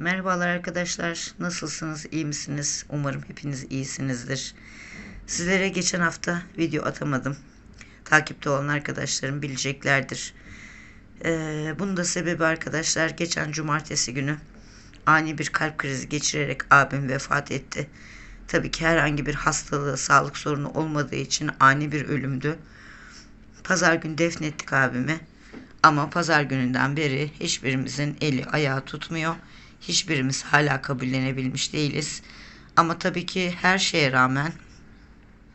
Merhabalar arkadaşlar. Nasılsınız? İyi misiniz? Umarım hepiniz iyisinizdir. Sizlere geçen hafta video atamadım. Takipte olan arkadaşlarım bileceklerdir. Ee, bunun da sebebi arkadaşlar geçen cumartesi günü ani bir kalp krizi geçirerek abim vefat etti. Tabii ki herhangi bir hastalığı, sağlık sorunu olmadığı için ani bir ölümdü. Pazar günü defnettik abimi. Ama pazar gününden beri hiçbirimizin eli ayağı tutmuyor. Hiçbirimiz hala kabullenebilmiş değiliz. Ama tabii ki her şeye rağmen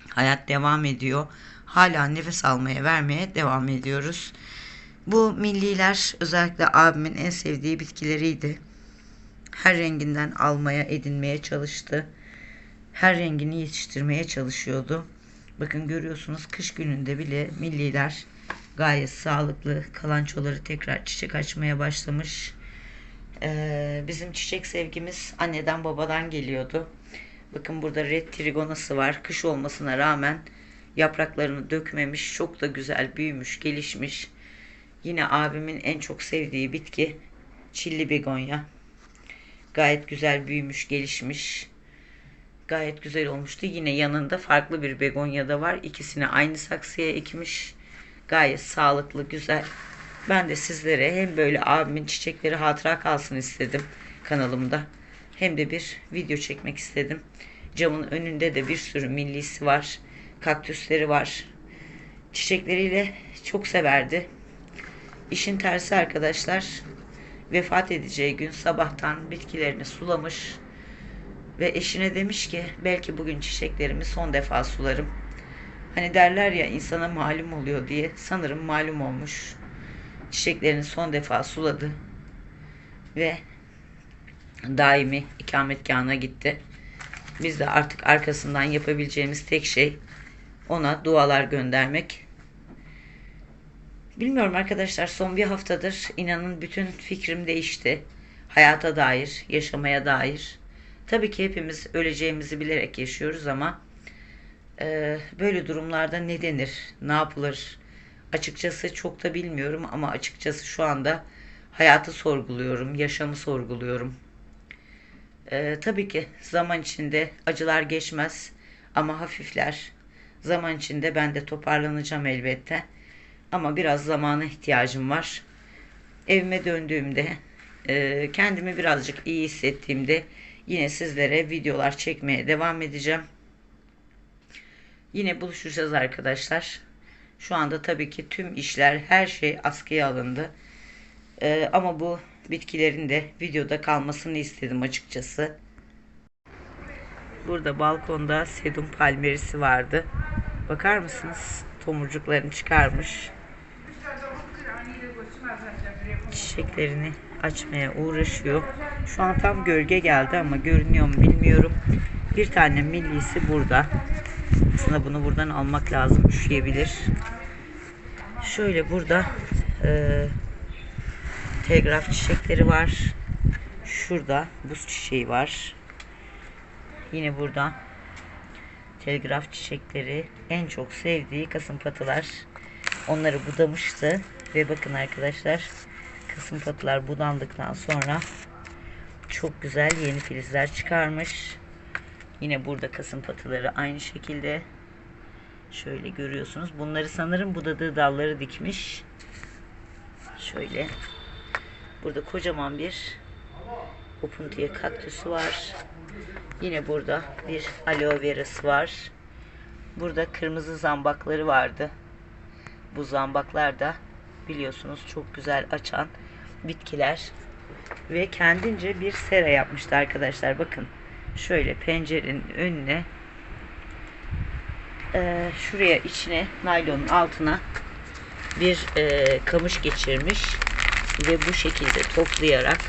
hayat devam ediyor. Hala nefes almaya vermeye devam ediyoruz. Bu milliler özellikle abimin en sevdiği bitkileriydi. Her renginden almaya, edinmeye çalıştı. Her rengini yetiştirmeye çalışıyordu. Bakın görüyorsunuz kış gününde bile milliler gayet sağlıklı. Kalançoları tekrar çiçek açmaya başlamış. Ee, bizim çiçek sevgimiz anneden babadan geliyordu. Bakın burada red trigonası var. Kış olmasına rağmen yapraklarını dökmemiş. Çok da güzel büyümüş, gelişmiş. Yine abimin en çok sevdiği bitki çilli begonya. Gayet güzel büyümüş, gelişmiş. Gayet güzel olmuştu. Yine yanında farklı bir begonya da var. İkisini aynı saksıya ekmiş. Gayet sağlıklı, güzel. Ben de sizlere hem böyle abimin çiçekleri hatıra kalsın istedim kanalımda. Hem de bir video çekmek istedim. Camın önünde de bir sürü millisi var. Kaktüsleri var. Çiçekleriyle çok severdi. İşin tersi arkadaşlar vefat edeceği gün sabahtan bitkilerini sulamış ve eşine demiş ki belki bugün çiçeklerimi son defa sularım. Hani derler ya insana malum oluyor diye sanırım malum olmuş. Çiçeklerini son defa suladı ve daimi ikametgahına gitti. Biz de artık arkasından yapabileceğimiz tek şey ona dualar göndermek. Bilmiyorum arkadaşlar son bir haftadır inanın bütün fikrim değişti. Hayata dair, yaşamaya dair. Tabii ki hepimiz öleceğimizi bilerek yaşıyoruz ama e, böyle durumlarda ne denir, ne yapılır? Açıkçası çok da bilmiyorum ama açıkçası şu anda hayatı sorguluyorum, yaşamı sorguluyorum. E, tabii ki zaman içinde acılar geçmez ama hafifler. Zaman içinde ben de toparlanacağım elbette. Ama biraz zamana ihtiyacım var. Evime döndüğümde, e, kendimi birazcık iyi hissettiğimde yine sizlere videolar çekmeye devam edeceğim. Yine buluşacağız arkadaşlar. Şu anda tabii ki tüm işler, her şey askıya alındı. E, ama bu bitkilerin de videoda kalmasını istedim açıkçası. Burada balkonda sedum palmerisi vardı. Bakar mısınız? Tomurcuklarını çıkarmış. Çiçeklerini açmaya uğraşıyor. Şu an tam gölge geldi ama görünüyor mu bilmiyorum. Bir tane millisi burada. Aslında bunu buradan almak lazım. Üşüyebilir. Şöyle burada e, telgraf çiçekleri var. Şurada buz çiçeği var. Yine burada telgraf çiçekleri en çok sevdiği kasımpatılar. Onları budamıştı ve bakın arkadaşlar kasımpatılar budandıktan sonra çok güzel yeni filizler çıkarmış. Yine burada kasımpatıları aynı şekilde şöyle görüyorsunuz. Bunları sanırım budadığı dalları dikmiş. Şöyle burada kocaman bir opuntiye kaktüsü var. Yine burada bir aloe verası var. Burada kırmızı zambakları vardı. Bu zambaklar da biliyorsunuz çok güzel açan bitkiler. Ve kendince bir sera yapmıştı arkadaşlar. Bakın şöyle pencerenin önüne e, şuraya içine naylonun altına bir e, kamış geçirmiş ve bu şekilde toplayarak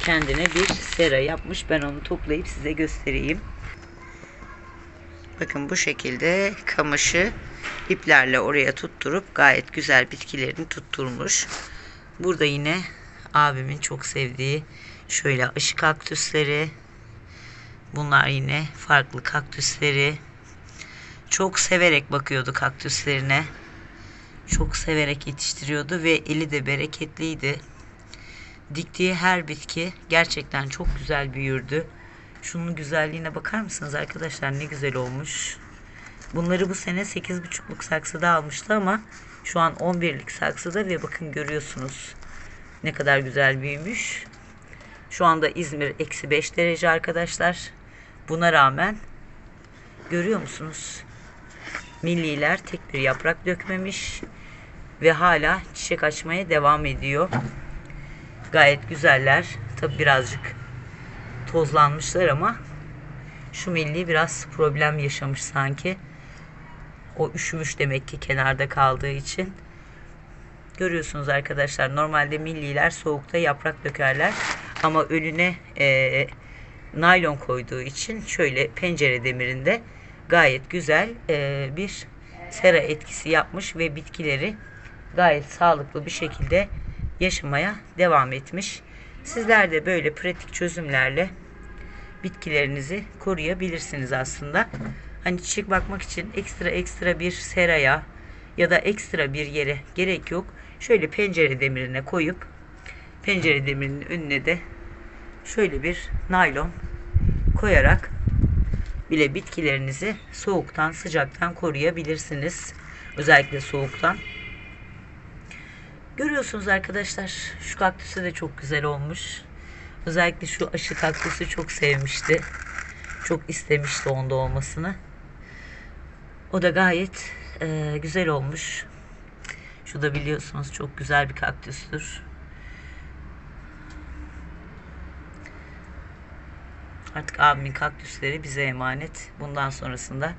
kendine bir sera yapmış. Ben onu toplayıp size göstereyim. Bakın bu şekilde kamışı iplerle oraya tutturup gayet güzel bitkilerini tutturmuş. Burada yine abimin çok sevdiği şöyle ışık kaktüsleri. Bunlar yine farklı kaktüsleri. Çok severek bakıyordu kaktüslerine. Çok severek yetiştiriyordu ve eli de bereketliydi. Diktiği her bitki gerçekten çok güzel büyürdü. Şunun güzelliğine bakar mısınız arkadaşlar ne güzel olmuş. Bunları bu sene 8,5'luk saksıda almıştı ama şu an 11'lik saksıda ve bakın görüyorsunuz ne kadar güzel büyümüş. Şu anda İzmir eksi 5 derece arkadaşlar. Buna rağmen görüyor musunuz? Milliler tek bir yaprak dökmemiş ve hala çiçek açmaya devam ediyor. Gayet güzeller. Tabi birazcık tozlanmışlar ama şu milli biraz problem yaşamış sanki. O üşümüş demek ki kenarda kaldığı için. Görüyorsunuz arkadaşlar normalde milliler soğukta yaprak dökerler ama önüne e, naylon koyduğu için şöyle pencere demirinde gayet güzel e, bir sera etkisi yapmış ve bitkileri gayet sağlıklı bir şekilde yaşamaya devam etmiş. Sizler de böyle pratik çözümlerle bitkilerinizi koruyabilirsiniz aslında. Hani çiçek bakmak için ekstra ekstra bir seraya ya da ekstra bir yere gerek yok. Şöyle pencere demirine koyup pencere demirinin önüne de şöyle bir naylon koyarak bile bitkilerinizi soğuktan sıcaktan koruyabilirsiniz. Özellikle soğuktan. Görüyorsunuz arkadaşlar şu kaktüsü de çok güzel olmuş. Özellikle şu aşı kaktüsü çok sevmişti. Çok istemişti onda olmasını. O da gayet e, güzel olmuş. Şu da biliyorsunuz çok güzel bir kaktüstür. Artık abimin kaktüsleri bize emanet. Bundan sonrasında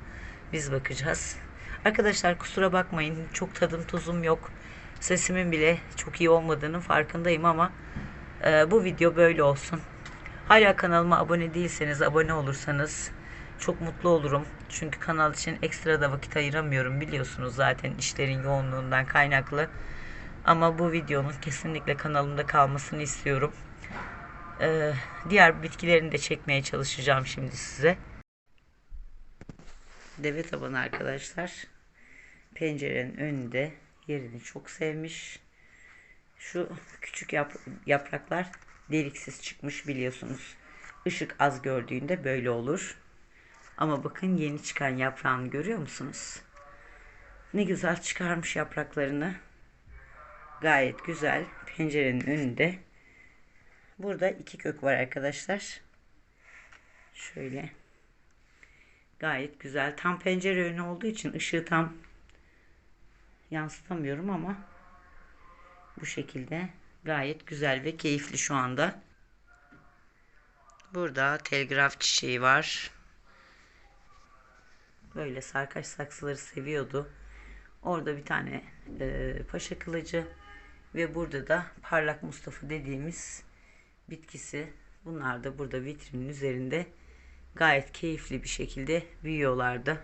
biz bakacağız. Arkadaşlar kusura bakmayın. Çok tadım tuzum yok. Sesimin bile çok iyi olmadığının farkındayım ama e, bu video böyle olsun. Hala kanalıma abone değilseniz abone olursanız çok mutlu olurum. Çünkü kanal için ekstra da vakit ayıramıyorum biliyorsunuz zaten işlerin yoğunluğundan kaynaklı. Ama bu videonun kesinlikle kanalımda kalmasını istiyorum. Ee, diğer bitkilerini de çekmeye çalışacağım şimdi size. Deve tabanı arkadaşlar. Pencerenin önünde yerini çok sevmiş. Şu küçük yap yapraklar deliksiz çıkmış biliyorsunuz. Işık az gördüğünde böyle olur. Ama bakın yeni çıkan yaprağını görüyor musunuz? Ne güzel çıkarmış yapraklarını. Gayet güzel. Pencerenin önünde. Burada iki kök var arkadaşlar. Şöyle. Gayet güzel. Tam pencere önü olduğu için ışığı tam yansıtamıyorum ama bu şekilde gayet güzel ve keyifli şu anda. Burada telgraf çiçeği var. Böyle sarkaç saksıları seviyordu. Orada bir tane e, paşa kılıcı ve burada da parlak Mustafa dediğimiz bitkisi. Bunlar da burada vitrinin üzerinde gayet keyifli bir şekilde büyüyorlardı.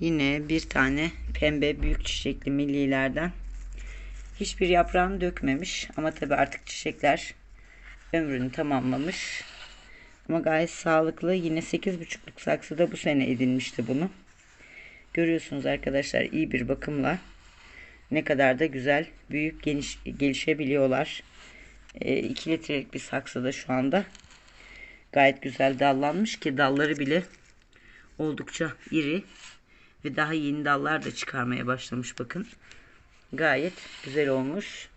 Yine bir tane pembe büyük çiçekli millilerden. Hiçbir yaprağını dökmemiş ama tabi artık çiçekler ömrünü tamamlamış. Ama gayet sağlıklı. Yine 8,5'luk saksıda bu sene edinmişti bunu. Görüyorsunuz arkadaşlar iyi bir bakımla ne kadar da güzel büyük geniş gelişebiliyorlar. 2 e, litrelik bir saksıda şu anda gayet güzel dallanmış ki dalları bile oldukça iri ve daha yeni dallar da çıkarmaya başlamış bakın. Gayet güzel olmuş.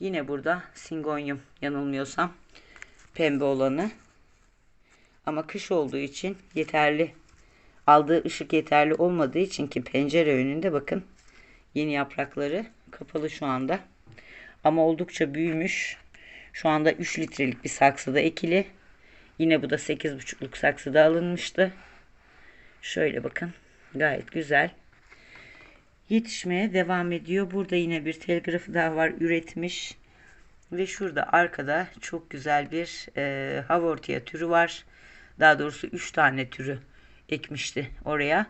Yine burada singonyum yanılmıyorsam pembe olanı ama kış olduğu için yeterli aldığı ışık yeterli olmadığı için ki pencere önünde bakın yeni yaprakları kapalı şu anda. Ama oldukça büyümüş. Şu anda 3 litrelik bir saksıda ekili. Yine bu da 8,5'luk saksıda alınmıştı. Şöyle bakın. Gayet güzel. Yetişmeye devam ediyor. Burada yine bir telgrafı daha var üretmiş. Ve şurada arkada çok güzel bir e, havortia türü var. Daha doğrusu 3 tane türü ekmişti oraya.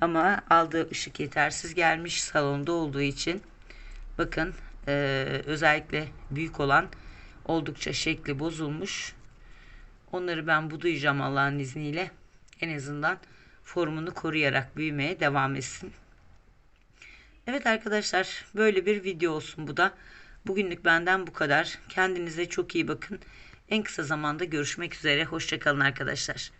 Ama aldığı ışık yetersiz gelmiş salonda olduğu için. Bakın e, özellikle büyük olan oldukça şekli bozulmuş. Onları ben budayacağım Allah'ın izniyle. En azından formunu koruyarak büyümeye devam etsin. Evet arkadaşlar böyle bir video olsun bu da. Bugünlük benden bu kadar. Kendinize çok iyi bakın. En kısa zamanda görüşmek üzere. Hoşçakalın arkadaşlar.